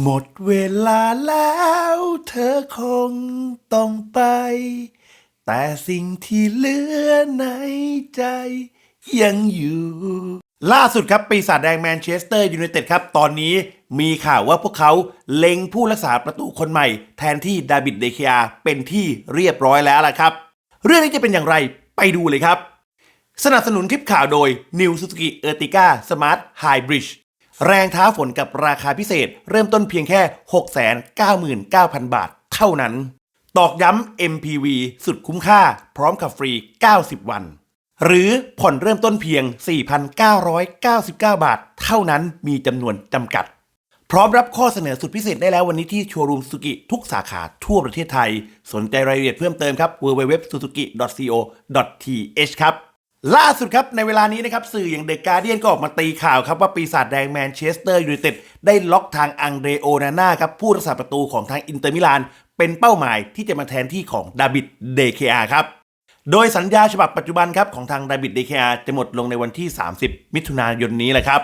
หมดเวลาแล้วเธอคงต้องไป แต่สิ่งที่เหลือในใจ ยังอยู่ ล่าสุดครับปีศาจแดงแมนเชสเตอร์ยูไนเต็ดครับ ตอนนี้มีข่าวว่าพวกเขาเล็งผู้รักษาประตูคนใหม่ แทนที่ดาบิดเดเคอาเป็นที่เรียบร้อยแล้วล่ะครับ เรื่องนี้จะเป็นอย่างไรไปดูเลยครับ สนับสนุนคลิปข่าวโดย New Suzuki Ertiga Smart Hybrid แรงท้าฝนกับราคาพิเศษ เริ่มต้นเพียงแค่ 699,000 บาทเท่านั้น ตอกย้ำ MPV สุดคุ้มค่า พร้อมขับฟรี 90 วัน หรือผ่อนเริ่มต้นเพียง 4,999 บาท เท่านั้นมีจำนวนจำกัด พร้อมรับข้อเสนอสุดพิเศษได้แล้ววันนี้ที่โชว์รูมสุกิทุกสาขาทั่วประเทศไทย สนใจรายละเอียดเพิ่มเติมครับ www.suzuki.co.th ครับ ล่าสุดครับ ในเวลานี้นะครับ สื่ออย่างเดอะการเดียนก็ออกมาตีข่าวครับ ว่าปีศาจแดงแมนเชสเตอร์ยูไนเต็ดได้ล็อกทางอังเดรโอนาน่าครับ ผู้รักษาประตูของทางอินเตอร์มิลาน เป็นเป้าหมายที่จะมาแทนที่ของดาบิดเดเคอาครับ โดยสัญญาฉบับปัจจุบันครับ ของทางดาบิดเดเคอาจะหมดลงในวันที่ 30 มิถุนายนนี้แหละครับ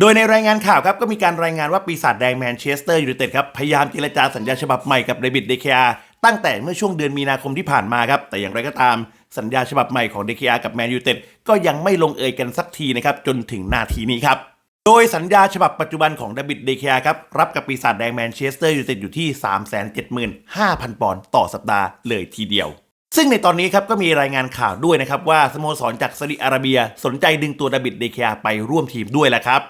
โดยในรายงานข่าวครับก็มีการรายงานว่าปีศาจแดงแมนเชสเตอร์ยูไนเต็ดครับพยายามเจรจาสัญญาฉบับใหม่กับเดวิดเดเคอาตั้งแต่เมื่อช่วงเดือนมีนาคมที่ผ่านมาครับ แต่อย่างไรก็ตาม สัญญาฉบับใหม่ของเดคอากับแมนยูเต็ดก็ยังไม่ลงเอยกันสักทีนะครับจนถึงนาทีนี้ครับโดยสัญญาฉบับปัจจุบันของดบิดเดคอาครับ รับกับปีศาจแดงแมนเชสเตอร์ยูไนเต็ดอยู่ที่ 375,000 ปอนด์ต่อสัปดาห์เลยทีเดียว ซึ่งในตอนนี้ครับก็มีรายงานข่าวด้วยนะครับ ว่าสโมสรจากซาอุดิอาระเบียสนใจดึงตัวดบิดเดคอาไปร่วมทีมด้วยแหละครับ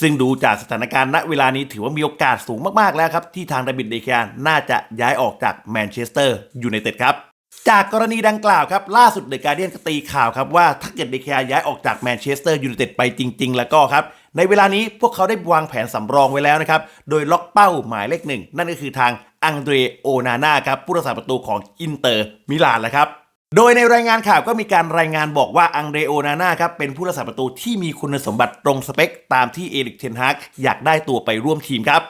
ซึ่งดูจากสถานการณ์ณเวลานี้ถือว่ามีโอกาสสูงมากๆแล้วครับ ที่ทางดบิดเดคอาน่าจะย้ายออกจากแมนเชสเตอร์ยูไนเต็ดครับ จากกรณีดังกล่าวครับ ล่าสุดเดอะการเดียนก็ตีข่าวครับว่าถ้าเกิดเดคาย้ายออกจากแมนเชสเตอร์ยูไนเต็ดไปจริง ๆ แล้วก็ครับ ในเวลานี้พวกเขาได้วางแผนสำรองไว้แล้วนะครับ โดยล็อกเป้าหมายเลขหนึ่ง นั่นก็คือทางอังเดรโอนาน่าครับผู้รักษาประตูของอินเตอร์มิลานแหละครับโดยในรายงานข่าวก็มีการรายงานบอกว่าอังเดรโอนาน่าครับเป็นผู้รักษาประตูที่มีคุณสมบัติตรงสเปค ตามที่เอริกเทนฮากอยากได้ตัวไปร่วมทีมครับ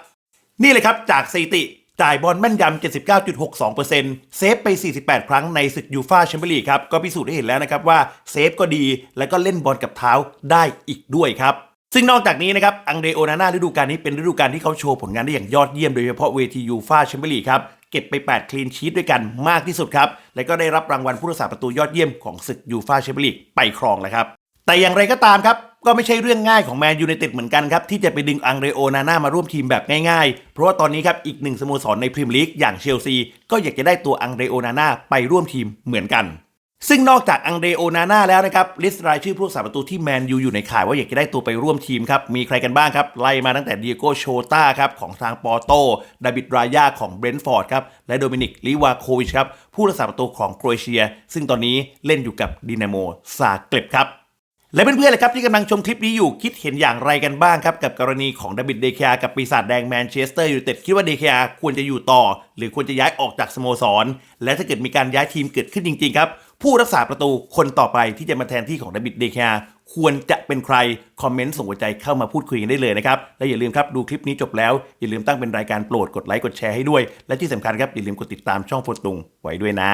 นี่เลยครับจากสถิติ จ่ายบอลแม่นยำ 79.62%เซฟไป 48 ครั้งในศึกยูฟาแชมเปี้ยนลีกครับ ก็พิสูจน์ให้เห็นแล้วนะครับว่าเซฟก็ดี แล้วก็เล่นบอลกับเท้าได้อีกด้วยครับซึ่งนอกจากนี้นะครับ อังเดโอนาน่าฤดูกาลนี้เป็นฤดูกาลที่เขาโชว์ผลงานได้อย่างยอดเยี่ยมโดยเฉพาะเวทียูฟาแชมเปี้ยนลีกครับ เก็บไป 8 คลีนชีตด้วยกันมากที่สุดครับ และก็ได้รับรางวัลผู้รักษาประตูยอดเยี่ยมของศึกยูฟาแชมเปี้ยนลีกไปครองแล้วครับ แต่อย่างไรก็ตามครับ ก็ไม่ใช่เรื่องง่ายของแมนยูไนเต็ดเหมือนกันครับ ที่จะไปดึงอังเรโอนาน่ามาร่วมทีมแบบง่ายๆ เพราะว่าตอนนี้ครับอีกหนึ่งสโมสรในพรีเมียร์ลีกอย่างเชลซี ก็อยากจะได้ตัวอังเรโอนาน่าไปร่วมทีมเหมือนกัน ซึ่งนอกจากอังเรโอนาน่าแล้วนะครับลิสต์รายชื่อผู้รักษาประตูที่แมนยูอยู่ในข่ายว่าอยากจะได้ตัวไปร่วมทีมครับมีใครกันบ้างครับไล่มาตั้งแต่เดียโกโชตาครับของทางปอร์โตดาบิดรายาของเบรนท์ฟอร์ดครับและโดมินิกลิวาโควิชครับผู้รักษาประตูของโครเอเชีย ซึ่งตอนนี้เล่นอยู่กับดินาโมซาเกร็บครับ และเพื่อนๆเลยครับที่กำลังชมคลิปนี้อยู่คิดเห็นอย่างไรกันบ้างครับ กับกรณีของดาบิดเดคอากับปีศาจแดงแมนเชสเตอร์ยูไนเต็ดคิดว่าเดคอาควรจะอยู่ต่อ หรือควรจะย้ายออกจากสโมสร และถ้าเกิดมีการย้ายทีมเกิดขึ้นจริงๆครับ ผู้รักษาประตูคนต่อไปที่จะมาแทนที่ของดาบิดเดคอาควรจะเป็นใคร คอมเมนต์ส่งหัวใจเข้ามาพูดคุยกันได้เลยนะครับ และอย่าลืมครับดูคลิปนี้จบแล้ว อย่าลืมตั้งเป็นรายการโปรดกดไลค์กดแชร์ให้ด้วย และที่สำคัญครับอย่าลืมกดติดตามช่องโฟตุงไว้ด้วยนะ